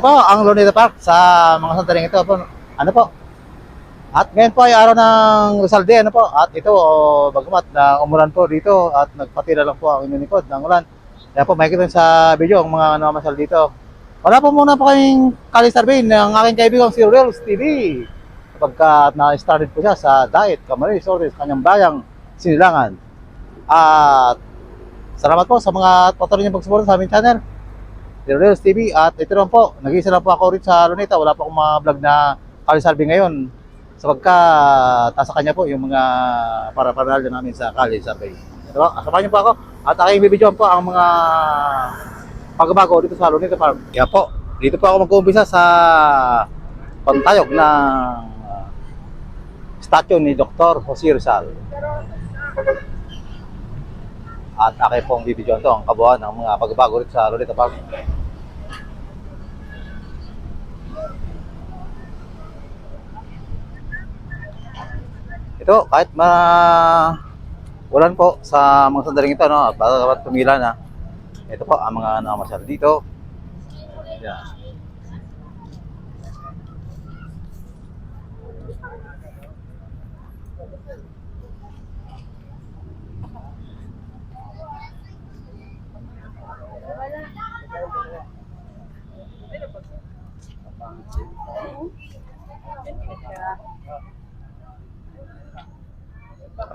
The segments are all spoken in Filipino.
Ito po, ang Luneta Park sa mga sandaling ito po. Ano po? At ngayon po ay araw ng Rizal Day, ano po? At ito, oh, bagamat na umulan po dito at nagpatila lang po ang inyong likod ng ulan. Kaya po makikita sa video ang mga namamasal dito. Wala po muna po kayong Kali Survey ng aking kaibigang si Reels TV. Kapag na-started po siya sa diet, Camarines Ortiz, kanyang bayang sinilangan. At salamat po sa mga patuloy niyong pagsuporta sa aming channel. Reels TV at ito naman po, nag-iisa lang po ako rin sa Luneta. Wala po akong mga vlog na Kali Survey ngayon. Sapagka tasa kanya po yung mga para-paralyo namin sa Kali Survey. Ito po, asamahan niyo po ako at aking bibidyoan po ang mga pagbabago dito sa Luneta Park. Kaya po, dito po ako mag-uumpisa sa pantayog ng statue ni Dr. Jose Rizal. At aking pong bibidyoan to ang kabuuan ng mga pagbabago dito sa Luneta Park. Ito, kahit ma ulan po sa mga sandaling ito, no, baka tumila na. Ito po ang mga namasyal dito. Yan.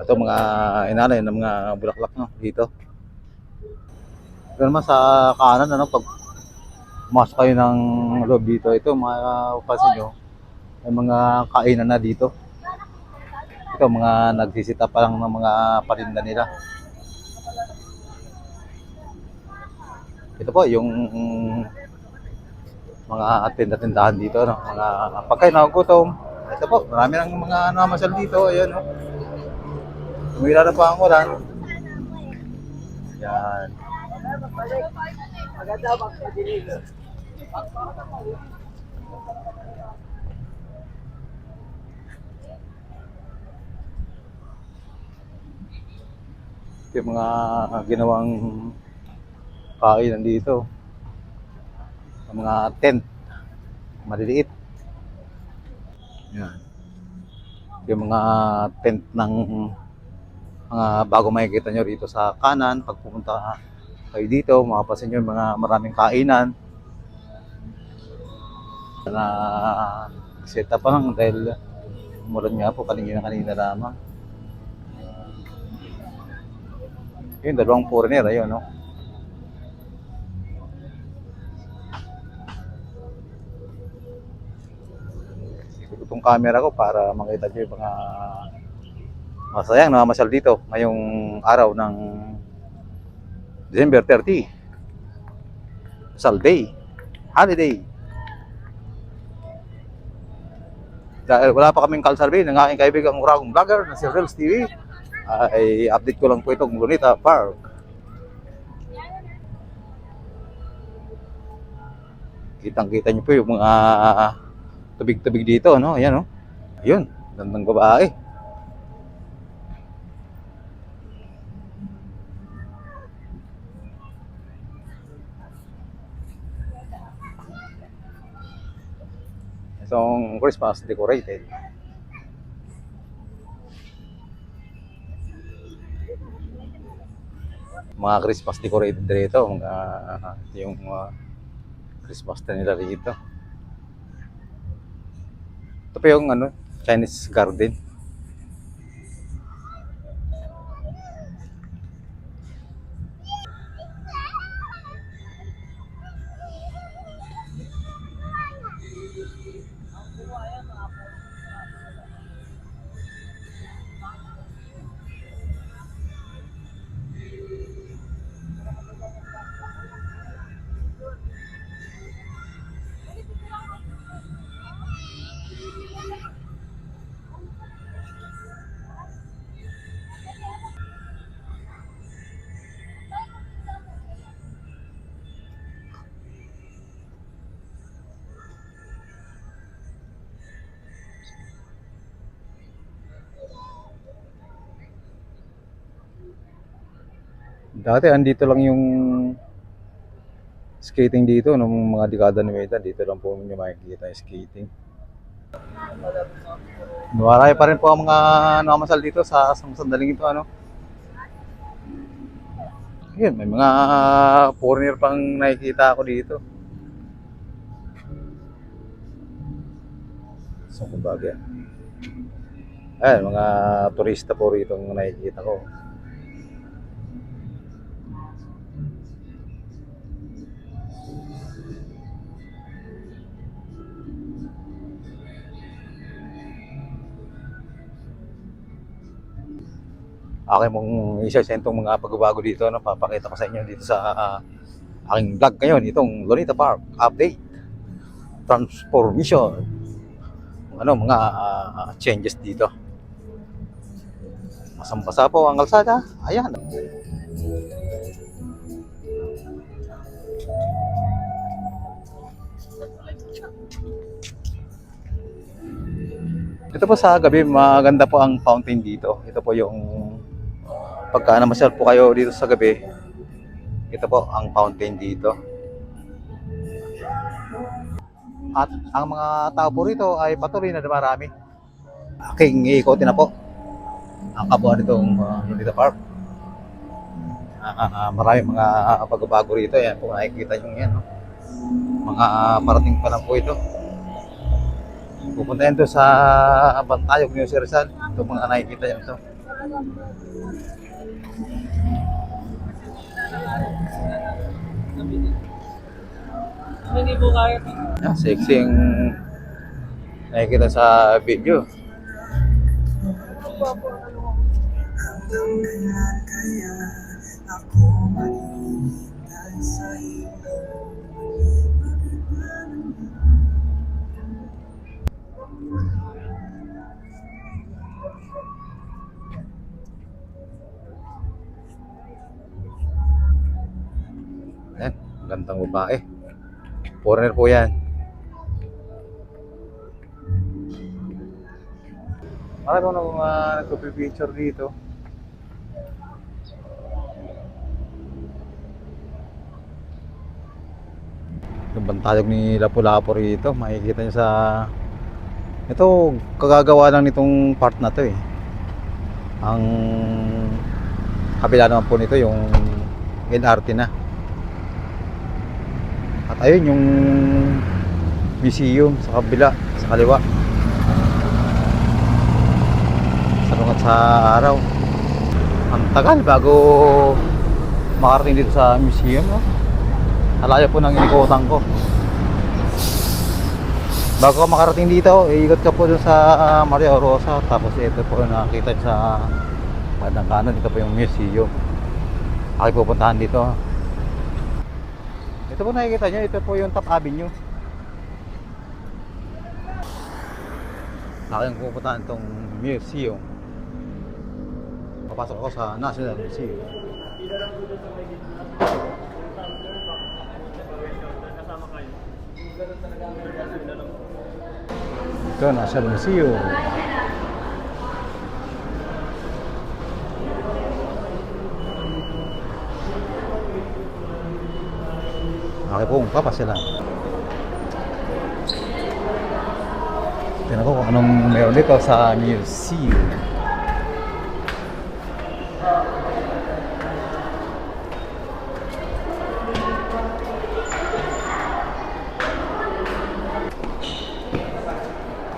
Ito mga inalay ng mga bulaklak no, dito. Ito naman sa kanan, ano, pag pumasok kayo ng loob dito, ito mga pansin nyo, may mga kainan na dito. Ito mga nagsisita pa lang ng mga parinda nila. Ito po yung mga tinda-tindahan dito, no? mga pagkain na gutom. Ito po, marami ng mga namamasal dito, ayan, no? Tumira na pa ang ulan. Yan. Ito yung mga ginawang kainan dito. Ang mga tent. Maliliit. Yan. Yung mga tent ng mga bago makikita nyo rito sa kanan, pag pumunta kayo dito, makapasin nyo mga maraming kainan na set up lang dahil umulan nga po kanina kanina lamang. Yun, dalawang foreigner, ayun, no? Itong camera ko para makita nyo yung mga masayang namamasyal dito ngayong araw ng December 30. Sal Day. Holiday. Dahil wala pa kaming kalsarbe ng aking kaibigang uragong vlogger na si Reels TV, ay update ko lang po itong Lunita Park. Kitang-kita niyo po yung mga tubig-tubig dito, no? Ayan, no? Ayun, gandang babae. Itong Christmas decorated. Mga Christmas decorated rito. Mga, yung uh, Christmas na nila rito. Ito pa yung ano, Chinese garden. Dati andito lang yung skating dito nung mga dekada 90 dito lang po ninyo makikita yung skating. Marami pa rin po ang mga namamasal dito sa sa sandaling ito ano. Yun, may mga foreigner pang nakikita ako dito. So, kumbaga. Ayan, mga turista po rito ang nakikita ko. Aking mong isa-sentong mga pagbabago dito no? Papakita ko sa inyo dito sa ah, aking vlog ngayon itong Lonita Park update. Transformation. Ano mga ah, changes dito. Masambasa po ang kalsada. Ayan. Ito po sa gabi maganda po ang fountain dito. Ito po yung pagka namasyal po kayo dito sa gabi, ito po ang fountain dito. At ang mga tao po rito ay patuloy na dumarami. Aking iikotin na po ang kabuuan nitong uh, Park. Ah, ah, ah, marami mga pagbabago rito. Yan po nakikita nyo yan. No? Mga parating pa lang po ito. Pupunta yan doon sa Bantayog, New Rizal. Ito mga nakikita nyo ito. Kaya. Yeah, sexy yung nakikita sa video. Yan, gandang babae. Foreigner po yan. Marami ko nung uh, nagpapipicture dito. Yung bantayog ni Lapu-Lapu rito, makikita niyo sa... Ito, kagagawa lang nitong part na to eh. Ang kabila naman po nito yung LRT na. Ayun yung museum sa kabila, sa kaliwa. Salungat sa araw. Ang tagal bago makarating dito sa museum, no? Alayo po ng inikutan ko. Bago ka makarating dito, iikot ka po dun sa ah, Maria Rosa. Tapos ito po yung nakakita sa bandang kanan. Ito po yung museum. Aki pupuntahan dito. Ito po nakikita nyo, ito po yung Top Avenue. Aking pupuntahan itong museum. Papasok ako sa National Museum. Ito, National Museum. Okay po, papasyalan. Tingnan ko kung anong meron dito sa museum.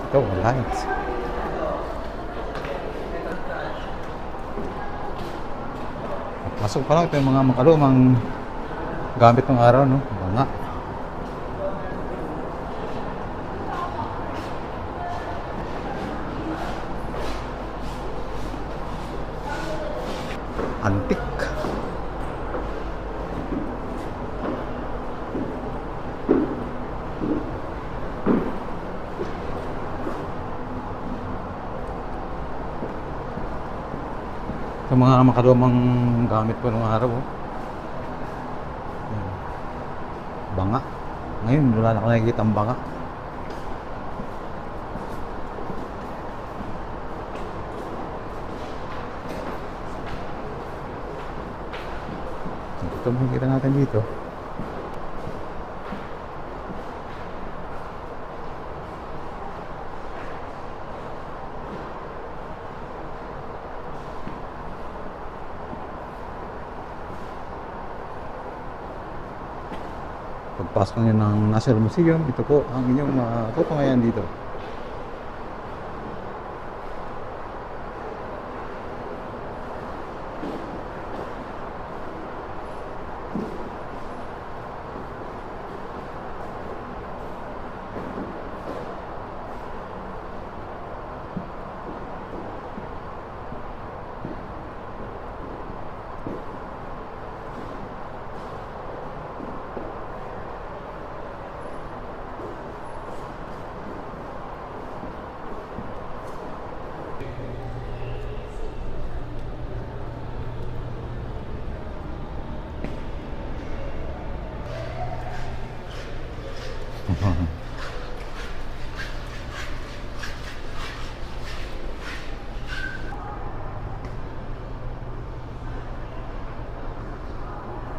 Ito, lights. Pasok pa lang ito yung mga makalumang gamit ng araw, no? Banga. Antik. Ito mga makalumang gamit po ng araw, oh. Banga. Ngayon, wala na ako nakikita ang banga. Ito makikita natin dito. Pagpasok nyo ng National Museum, ito po ang inyong matutungayan dito.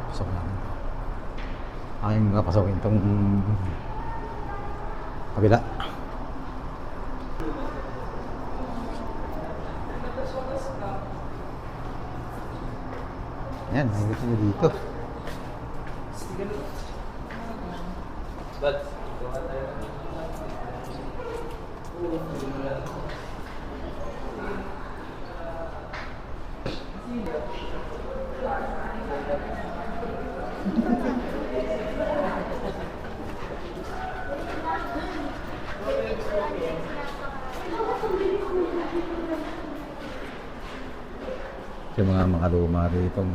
Pasok namin to. Ayaw nga pasokin itong kabila. Yan, nakikita nyo dito. But, Yung mga luma itong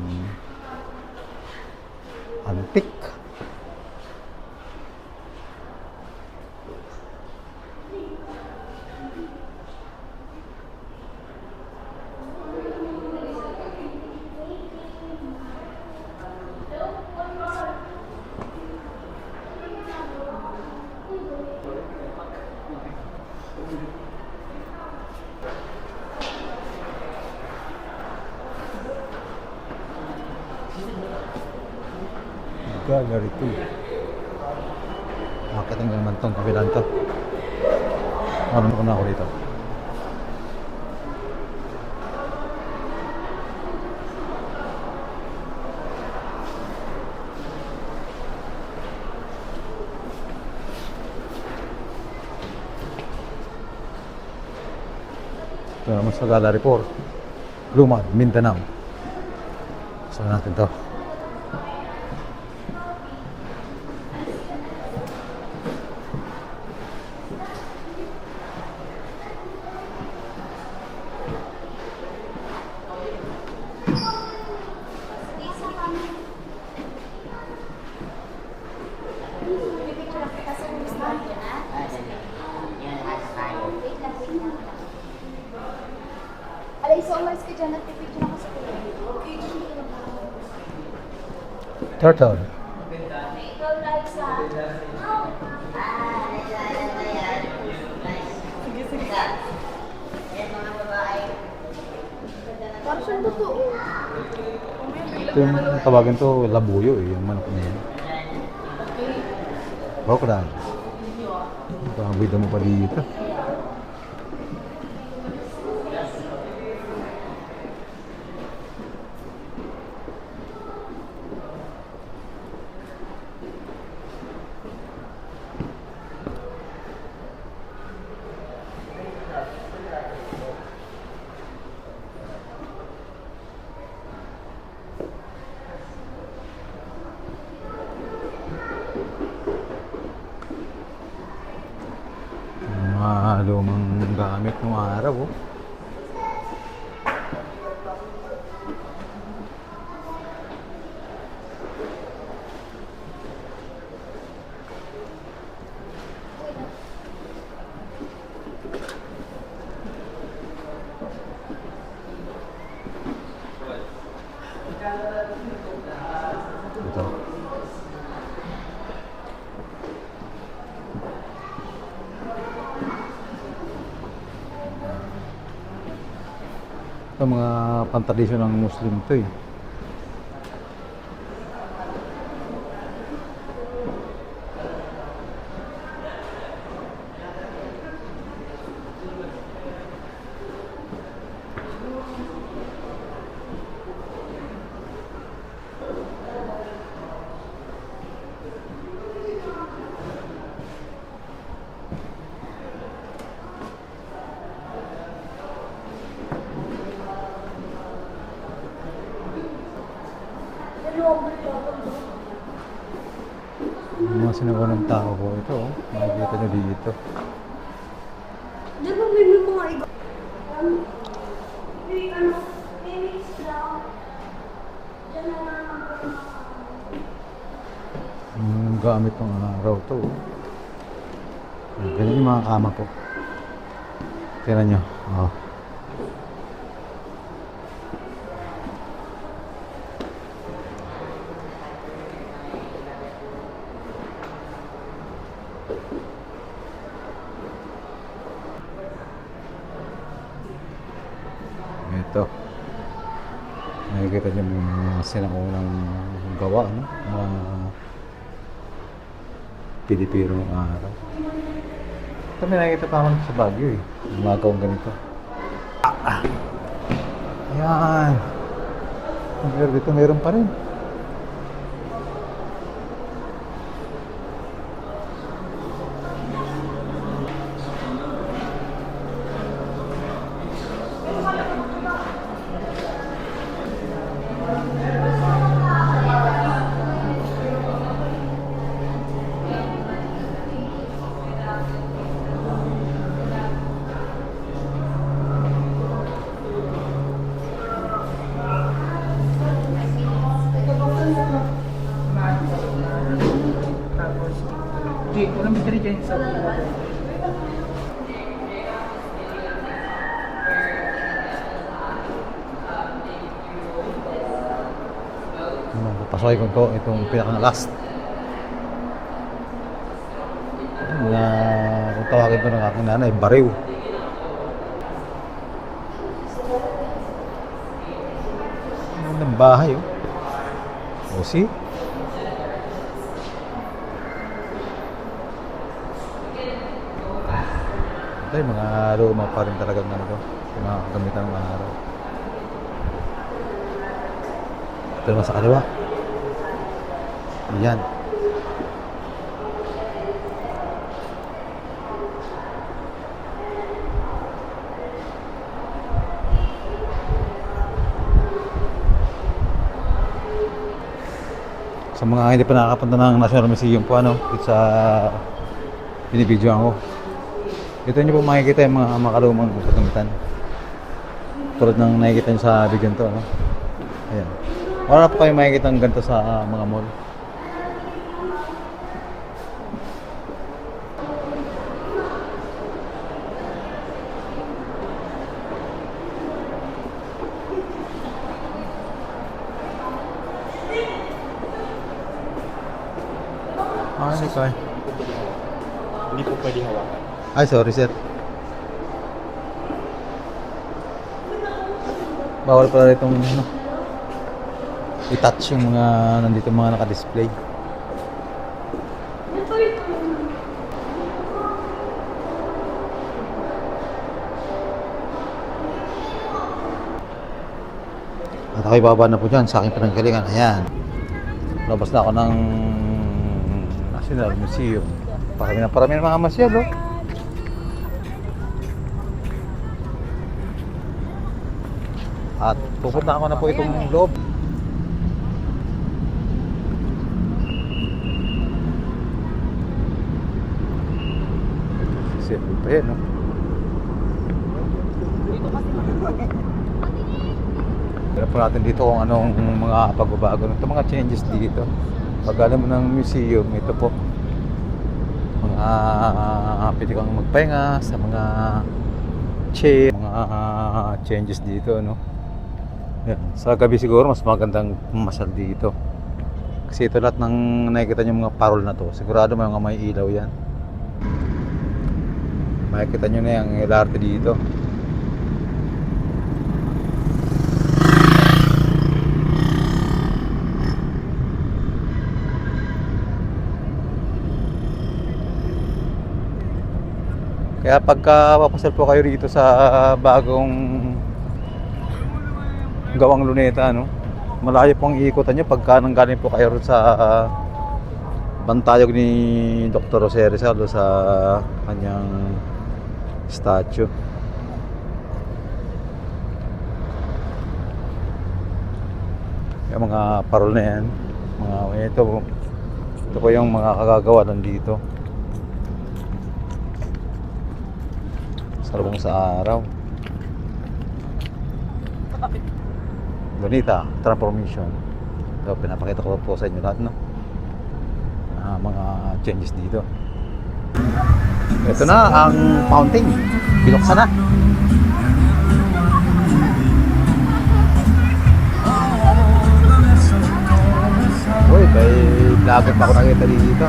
Gallery 2. Akit ang naman tong kabilang to. Ano ko na ako dito. Ito naman sa Gallery 4. Lumad, Mindanao. Natin to? Ito yung tawagin to labuyo eh, yung manok na yan. Baka bida mo pa dito. Mga lumang gamit ng araw oh. Ito. Ito mga pantradisyon ng Muslim to eh. Yung mga sinawa ng tao po ito, oh. makikita nyo dito. Di ba may mga iba? Um, may ano, may mix lang. Diyan na lang ang Yung gamit ng araw to. oh. Ganyan yung mga kama po. Tingnan nyo. Oh. Ito. Nakikita niyo mga sinaunang gawa, no? Mga Pilipino ng araw. Ito may nakikita pa ako sa Baguio eh. Yung mga gawang ganito. Ah, ah. Ayan. Pero dito meron pa rin. Di, walang mystery dyan sa Ano, Papasukin ko to, itong pinakang last. Na kung tawagin ko ng aking nanay, bariw. Ano ng bahay, oh. O, see? Yung mga luma pa rin talagang ano. Yung mga gamitan ng araw. Ito naman sa kaliwa. Yan. Sa mga hindi pa nakakapunta ng National Museum po ano, dito sa binibidyoan ko. Dito nyo po makikita yung mga makalumang kagamitan. Tulad ng nakikita nyo sa video to, ano? Ayan. Wala po kayo makikita ng ganito sa ah, mga mall. Ah, hindi ko eh. Hindi po pwede hawakan. Ay, sorry sir. Bawal pala itong ano, i-touch yung mga nandito mga naka-display. At ako'y baba na po dyan sa aking pinanggalingan. Ayan. Labas na ako ng National Museum. Parami na parami ng mga masyal, oh. At pupunta ako na po itong loob. Simple pa yan, no? Tignan po natin dito kung anong mga pagbabago nito, mga changes dito. Pag alam mo ng museum, ito po. Mga pwede kang magpahinga sa mga chair, mga changes dito, no? Yan. Sa gabi siguro, mas magandang masal dito. Kasi ito lahat ng nakikita nyo mga parol na to, sigurado mga may ilaw yan. Makikita nyo na yung LRT dito. Kaya pagka papasal po kayo dito sa bagong gawang luneta, no? Malayo pong iikutan nyo pagka nanggaling po kayo sa bantayog ni Dr. Jose Rizal sa kanyang statue. Yung mga parol na yan, mga ito, ito po yung mga kagagawa nandito. Salubong sa araw. Bonita, transformation. Ito, pinapakita ko po sa inyo lahat, no? Ah, mga changes dito. Ito na ang fountain. Binuksan na. Uy, may vlogger pa ako nakita dito.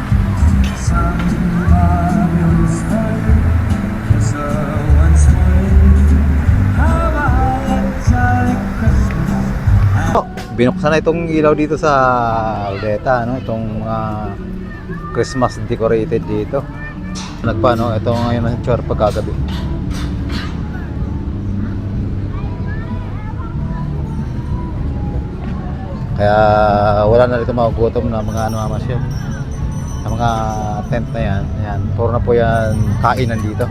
Binuksan na itong ilaw dito sa Aldeta, no? Itong mga Christmas decorated dito. Nagpa, no? Ito ngayon ang tour pagkagabi. Kaya wala na rito magugutom na mga ano mamasyon. Ang mga tent na yan, yan. Puro na po yan kainan dito.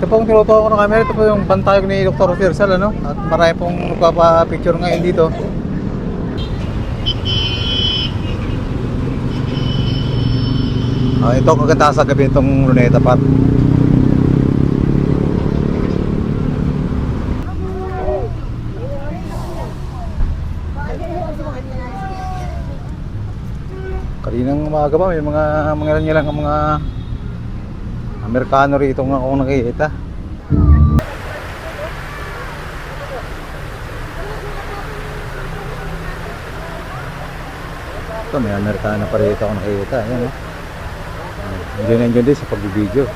Ito pong tinutuwa ko ng camera, ito po yung bantayog ni Dr. Firsal, ano? At marami pong nagpapa-picture ngayon dito. Ah, ito ang kagandahan sa gabi itong Luneta Park. Kaninang umaga pa, may mga mga lang lang mga Amerikano rito nga akong nakikita. Ito, may Amerikano pa rito ako nakikita. Ayan, oh. Hindi na yun din sa pagbibideo.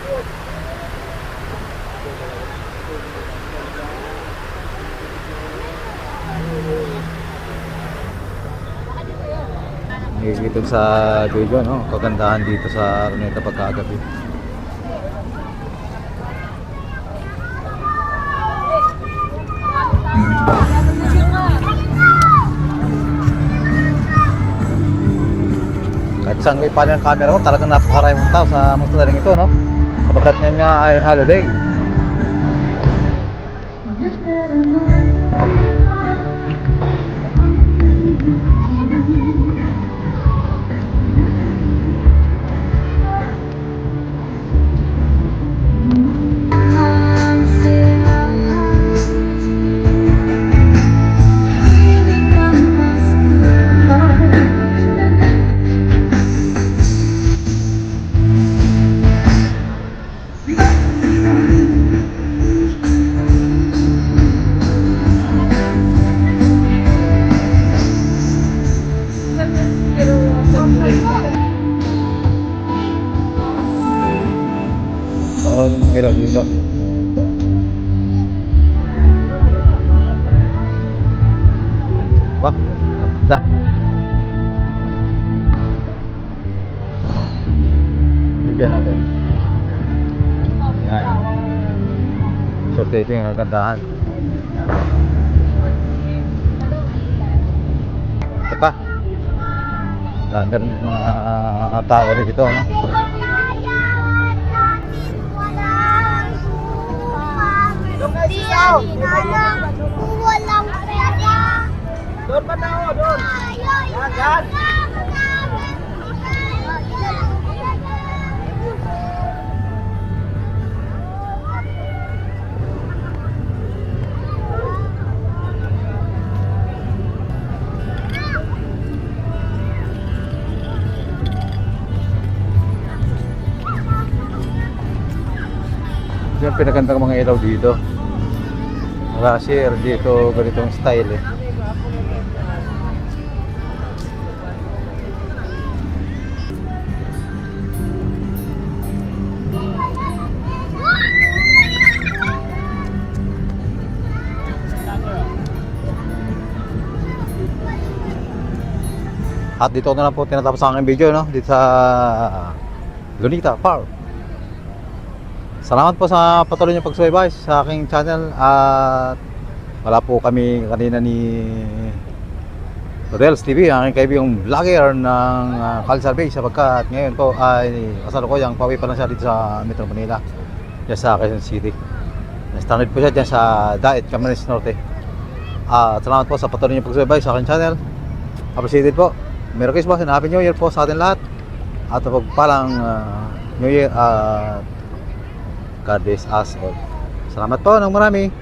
Nakikita sa video, no? Kagandahan dito sa Araneta pagkagabi. Saan may paano yung camera ko, talagang napakarami mong tao sa mga ito, no? Kapagkat ngayon nga ay holiday. Oh, ilaw dito. Wah, dah. Bigyan natin. Yan. So, ito yung kagandahan. Ito pa. Meron mga tao dito, no? Walang pera. Doon pa tao, doon. Yan, yan. Yung pinagandang mga ilaw dito. Share dito ganitong style eh. At dito na lang po tinatapos ang aking video no dito sa Lunita Park. Salamat po sa patuloy niyong pagsubaybay sa aking channel at wala po kami kanina ni Rodels TV, ang aking kaibigang vlogger ng uh, Calzar Bay sapagkat ngayon po ay kasalukuyang pawi pa lang siya dito sa Metro Manila dyan sa Quezon City. Stranded po siya dyan sa Daet, Camarines Norte. Ah, salamat po sa patuloy niyong pagsubaybay sa aking channel. Appreciated po. Merry Christmas and Happy New Year po sa atin lahat. At pagpalang ah, New Year at God bless us all. Salamat po ng marami.